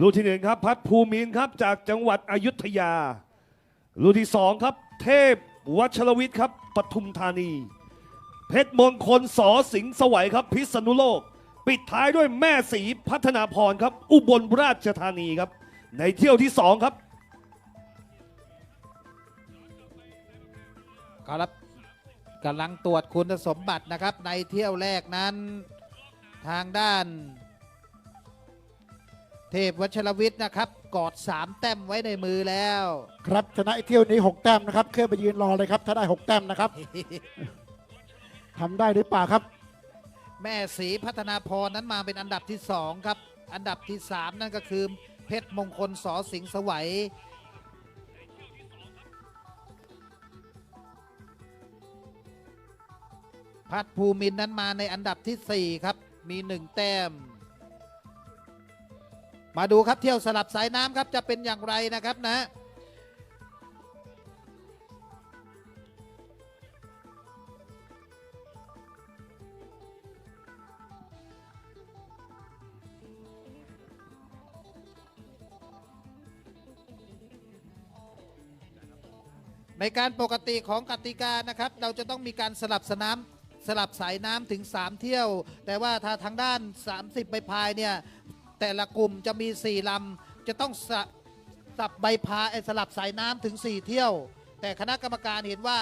ลูกที่หนึ่งครับ พัดภูมินครับจากจังหวัดอยุธยา ลูกที่สองครับ เทพวัชรวิทย์ครับปทุมธานี เพชรมงคลสอสิงห์สวัยครับ พิษณุโลก ปิดท้ายด้วยแม่สีพัฒนาพรครับ อุบลราชธานีครับ ในเที่ยวที่สองครับก็รับกำลังตรวจคุณสมบัตินะครับ ในเที่ยวแรกนั้นทางด้าน เทพวัชรวิทย์นะครับ กอด 3 แต้มไว้ในมือแล้ว ครับชนะไอ้เที่ยวนี้ 6 แต้มนะครับเคลื่อนไปยืนรอเลยครับ ถ้าได้ 6 แต้มนะครับ ทำได้หรือเปล่าครับ แม่สีพัฒนาพรนั้นมาเป็นอันดับที่ 2 ครับ อันดับที่ 3 นั่นก็คือเพชรมงคลสอสิงห์สวัยพัดภูมินทร์นั้นมาในอันดับทีสี่4 ครับ มี 1 แต้ม มาดูครับเที่ยวสลับสายน้ำครับจะเป็นอย่างไรนะครับนะในการปกติของกติกานะครับ เราจะต้องมีการสลับสนามสลับสายน้ำถึง 3 เที่ยว แต่ว่าถ้าทางด้าน 30ใบพายเนี่ย แต่ละกลุ่มจะมี 4 ลำ จะต้องสะสับใบพายสลับสายน้ำถึง 4 เที่ยว แต่คณะกรรมการเห็นว่า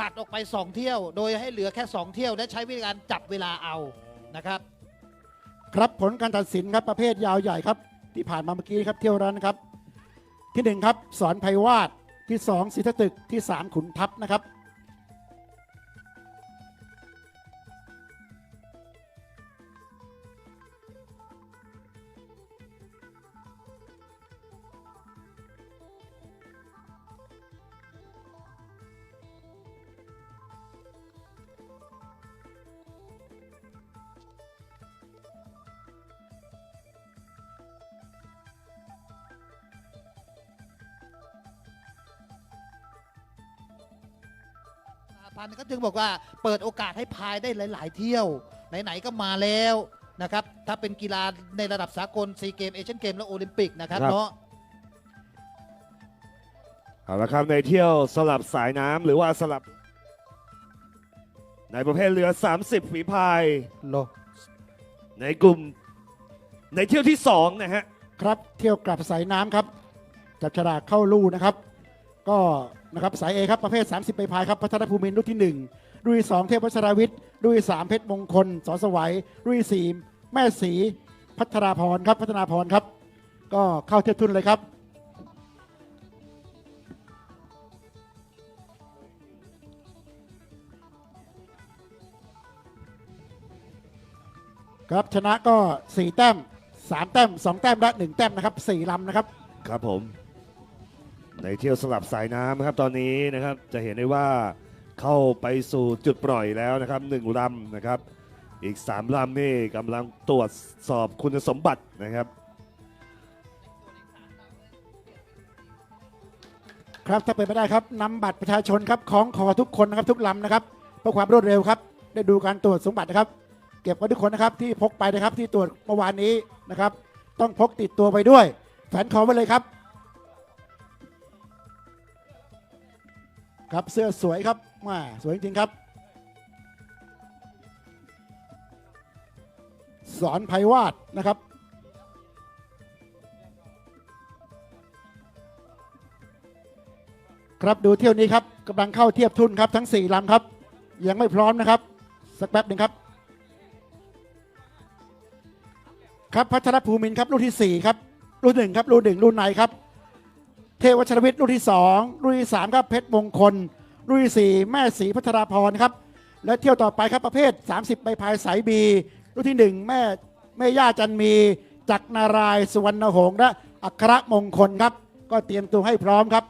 ตัดออกไป 2 เที่ยว โดยให้เหลือแค่ 2 เที่ยว และใช้วิธีการจับเวลาเอานะครับ ครับผลการตัดสินครับประเภทยาวใหญ่ครับที่ผ่านมาเมื่อกี้ครับเที่ยวนั้นครับ ที่หนึ่งครับสอนไพวาดที่สองศรีทตึกที่สามขุนทัพนะครับ พันธุ์ก็จึงบอกว่าเปิดโอกาสให้พายได้หลาย ๆ เที่ยว ไหน ๆ ก็มาแล้วนะครับ ถ้าเป็นกีฬาในระดับสากลซีเกมเอเชียนเกมและโอลิมปิกนะครับครับ เนาะ เอาละครับในเที่ยวสลับสายน้ำหรือว่าสลับ ในประเภทเรือ 30 ฝีพาย โลในกลุ่ม ในเที่ยวที่สองนะฮะ ครับเที่ยวกลับสายน้ำครับ จับฉลากเข้าลู่นะครับ ก็ นะครับสายเอครับประเภท 30 ใบพายครับพัฒนภูมินรุ่นที่ 1 รุ่นที่2เทพวัชราวิทย์รุ่นที่3เพชรมงคลสอสวัยรุ่นที่สี่แม่สีพัฒนาพรครับพัฒนาพรครับ ก็เข้าเทียบทุนเลยครับ ครับชนะก็ 4 แต้ม 3 แต้ม 2 แต้มและ 1 แต้มนะครับ 4ลำนะครับ ครับผม ในเที่ยวสลับสายน้ำนะครับตอนนี้นะครับจะเห็นได้ว่าเข้าไปสู่จุดปล่อยแล้วนะครับหนึ่งลำนะครับ อีก 3ลำนี่กำลังตรวจสอบคุณสมบัตินะครับครับถ้าเป็นไม่ได้ครับนำบัตรประชาชนครับของคอทุกคนนะครับทุกลำนะครับเพื่อความรวดเร็วครับ ได้ดูการตรวจสมบัตินะครับ เก็บไว้ทุกคนนะครับที่พกไปนะครับที่ตรวจเมื่อวานนี้นะครับ ต้องพกติดตัวไปด้วยแฝนคอไว้เลยครับ ครับเสื้อสวยครับมาสวยจริงครับ สอนไพวาดนะครับครับดูเที่ยวนี้ครับกำลังเข้าเทียบทุนครับทั้ง4ลำครับ ยังไม่พร้อมนะครับ สักแป๊บหนึ่งครับ ครับพัชรภูมินครับรุ่นที่ 4 ครับ รุ่นหนึ่งครับรุ่นหนึ่งรุ่นในครับ ทวชรวิทย์รุ่นที่ 2 รุ่นที่ 3 ครับเพชรมงคล รุ่นที่ 4 แม่ศรีพัทราพรครับ และเที่ยวต่อไปครับประเภท 30 ใบพายสายบี รุ่นที่ 1 แม่แม่ย่าจันมีจักรนารายณ์สุวรรณหงษ์และอัครมงคลครับ ก็เตรียมตัวให้พร้อมครับ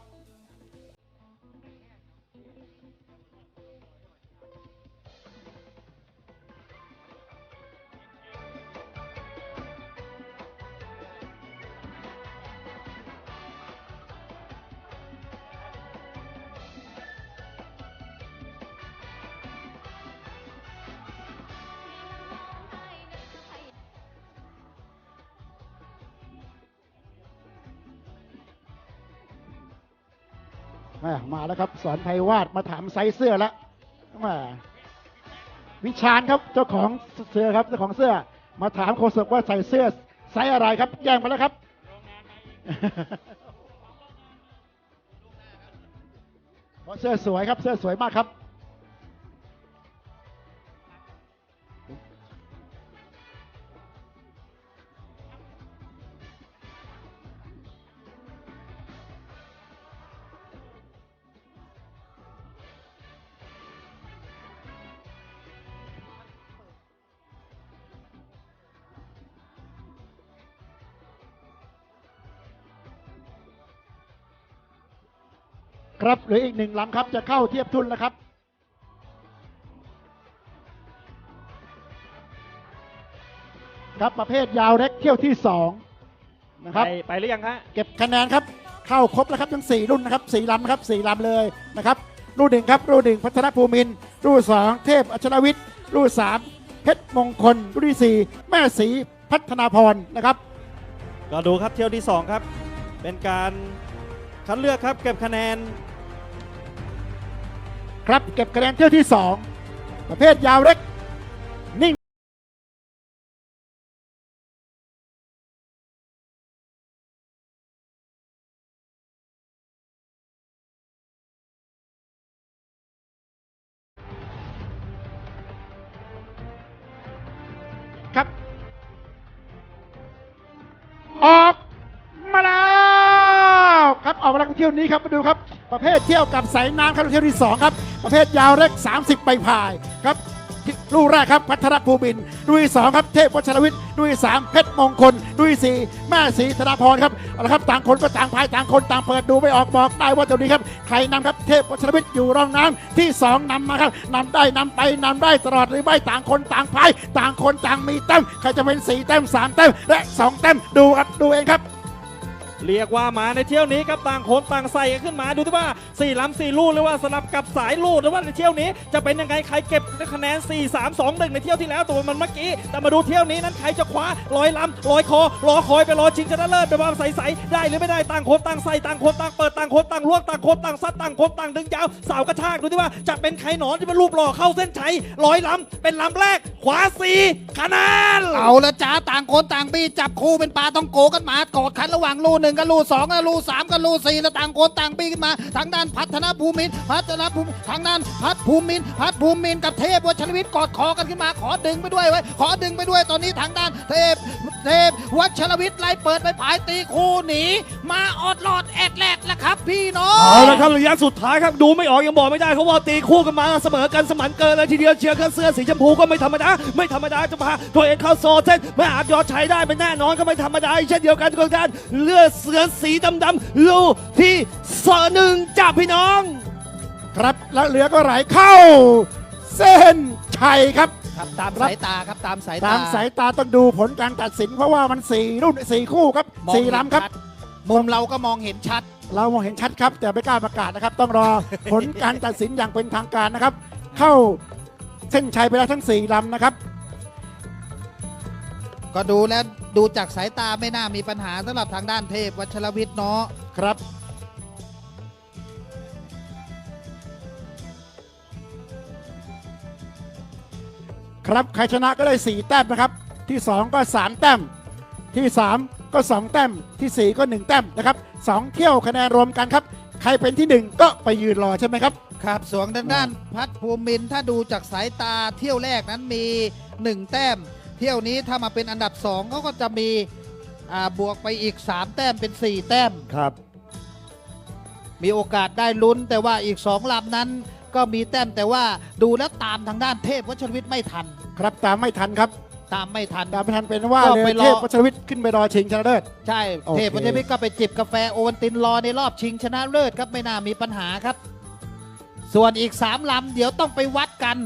มาแล้วครับ สอนไพวาดมาถามไซส์เสื้อแล้วมาวิชานครับเจ้าของเสื้อครับเจ้าของเสื้อ มาถามโคศกว่าใส่เสื้อไซส์อะไรครับ แย่งไปแล้วครับเพราะเสื้อสวยครับเสื้อสวยมากครับ ครับเหลืออีกหนึ่งลำครับจะเข้าเทียบทุนแล้วครับ ครับประเภทยาวเล็กเที่ยวที่สองนะครับ ไปไปหรือยังฮะเก็บคะแนนครับเข้าครบแล้วครับทั้ง 4 รุ่นนะครับสี่ลำนะครับสี่ลำเลยนะครับรุ่นหนึ่งครับรุ่นหนึ่งพัฒนภูมินทร์รุ่นสองเทพอัชรวิทย์รุ่นสามเพชรมงคลรุ่นที่สี่แม่ศรีพัฒนาพรนะครับก็ดูครับเที่ยวที่ 2 ครับ เป็นการคัดเลือกครับเก็บคะแนน ครับ เก็บคะแนนเที่ยวที่ 2 ประเภทยาวเล็กนิ่งครับ ออกมาแล้วครับออกมาแล้วเที่ยวนี้ครับมาดูครับ ประเภทเที่ยวกับสายน้ำครับเที่ยวที่ 2 ครับ ประเภทยาวเล็ก 30 ไปพายครับลูกแรกครับพัทรภูมินร์ลูกที่สองครับเทพวัชรวิทย์ลูกที่สามเพชรมงคลลูกที่สี่แม่ศรีธนาพรครับเอาละครับต่างคนก็ต่างพายต่างคนต่างเปิดดูไม่ออกบอกได้ว่าตัวนี้ครับใครนำครับเทพวัชรวิทย์อยู่รองน้ำที่สองนำมาครับนำได้นำไปนำได้ตลอดหรือไม่ต่างคนต่างพาย ต่างคนต่างมีแต้มใครจะเป็นสี่แต้มสามแต้มและสองแต้มดูครับดูเองครับ เรียกว่ามาในเที่ยวนี้ครับต่างโคนต่างใส่กันขึ้นมาดูที่ว่า4ล้ำ4ลูกหรือว่าสลับกับสายลูกหรือว่าในเที่ยวนี้ จะเป็นยังไงใครเก็บคะแนน 4 3 2 1 ในเที่ยวที่แล้วตัวมันเมื่อกี้ แต่มาดูเที่ยวนี้นั้นใครจะคว้าลอยลำลอยคอรอคอยไปรอชิงชนะเลิศแบบว่าใสๆได้หรือไม่ได้ต่างโคนต่างใส่ต่างโคนต่างเปิดต่างโคนต่างลวกต่างโคนต่างซัดต่างโคนต่างดึงยาวสาวกระชากดูที่ว่าจะเป็นใครหนอนที่เป็นรูปหล่อเข้าเส้นชัยลอยลำเป็นลำแรกขวาสี่คะแนน เอาละจ้าต่างคนต่างปีจับคู่เป็นปลาต้องโกกันมากอดคันระหว่างลูหนึ่งกับลูสองกับลูสามกับลูสี่แล้วต่างคนต่างปีขึ้นมา ทางด้านพัฒนาภูมินพัฒนาภูมิทางด้านพัฒภูมินพัฒภูมินกับเทพวชรวิทย์กอดคอกันขึ้นมา ขอดึงไปด้วยไว้ขอดึงไปด้วยตอนนี้ทางด้านเทพเทพวัชรวิทย์ไล่เปิดไปผายตีคู่หนีมาออดลอดแอดแลดแล้วครับ พี่น้องเอาละครับระยะสุดท้ายครับดูไม่ออกยังบอกไม่ได้เขาว่าตีคู่กันมาเสมอกันสมันเกินเลยทีเดียวเชียร์กันเสื้อสีชมพูก็ไม่ธรรมดาไม่ธรรมดาจะพาตัวเองเข้าโซนเส้นไม่อาจยอดใช้ได้เป็นแน่นอนก็ไม่ธรรมดาอีกเช่นเดียวกันกับการเลือดเสือสีดำๆลูกที่สอหนึ่งจับพี่น้อง ครับแล้วเหลือก็ไหลเข้า เส้นชัยครับ ครับตามสายตาครับตามสายตาตามสายตาต้องดูผลการตัดสินเพราะว่ามันสี่รุ่นสี่คู่ครับมองสี่เห็นลำครับ ชัดมุมเราก็มองเห็นชัด เรามองเห็นชัดครับ แต่ไม่กล้าประกาศนะครับ ต้องรอ ผลการตัดสินอย่างเป็นทางการนะครับ เข้าเส้นชัยไปแล้วทั้งสี่ลำนะครับ ก็ดูแล้วดูจากสายตาไม่น่ามีปัญหาสำหรับทางด้านเทพวัชรวิทย์เนาะครับ ครับใครชนะก็ได้ 4 แต้มนะครับ ที่ 2 ก็ 3 แต้ม ที่ 3 ก็ 2 แต้ม ที่ 4 ก็ 1 แต้มนะครับสองเที่ยวคะแนนรวมกันครับ ใครเป็นที่ 1 ก็ไปยืนรอใช่ไหมครับ ครับสวนทางด้านพัฒภูมินทร์ถ้าดูจากสายตาเที่ยวแรกนั้นมี 1 แต้ม เที่ยวนี้ถ้ามาเป็นอันดับ2เขาก็จะมีอ่าบวกไปอีก 3 แต้มเป็น 4 แต้มครับ มีโอกาสได้ลุ้น แต่ว่าอีก2ลำนั้น ก็มีแต้มแต่ว่าดูแล้วตามทางด้านเทพวัชรวิทย์ไม่ทัน ครับตามไม่ทันครับ ตามไม่ทันตามไม่ทันเป็นว่าก็เรือไปรอเทพวัชรวิทย์ขึ้นไปรอชิงชนะเลิศใช่โอเคเทพวัชรวิทย์ก็ไปจิบกาแฟโอวัลตินรอในรอบชิงชนะเลิศครับไม่น่ามีปัญหาครับ ส่วนอีก3ลำเดี๋ยวต้องไปวัดกัน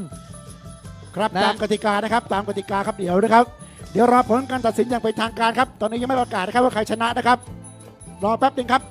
ครับนะ ตามกติกานะครับตามกติกาครับเดี๋ยวนะครับ เดี๋ยวรอผลการตัดสินอย่างเป็นทางการครับ ตอนนี้ยังไม่ประกาศนะครับว่าใครชนะนะครับ รอแป๊บหนึงครับ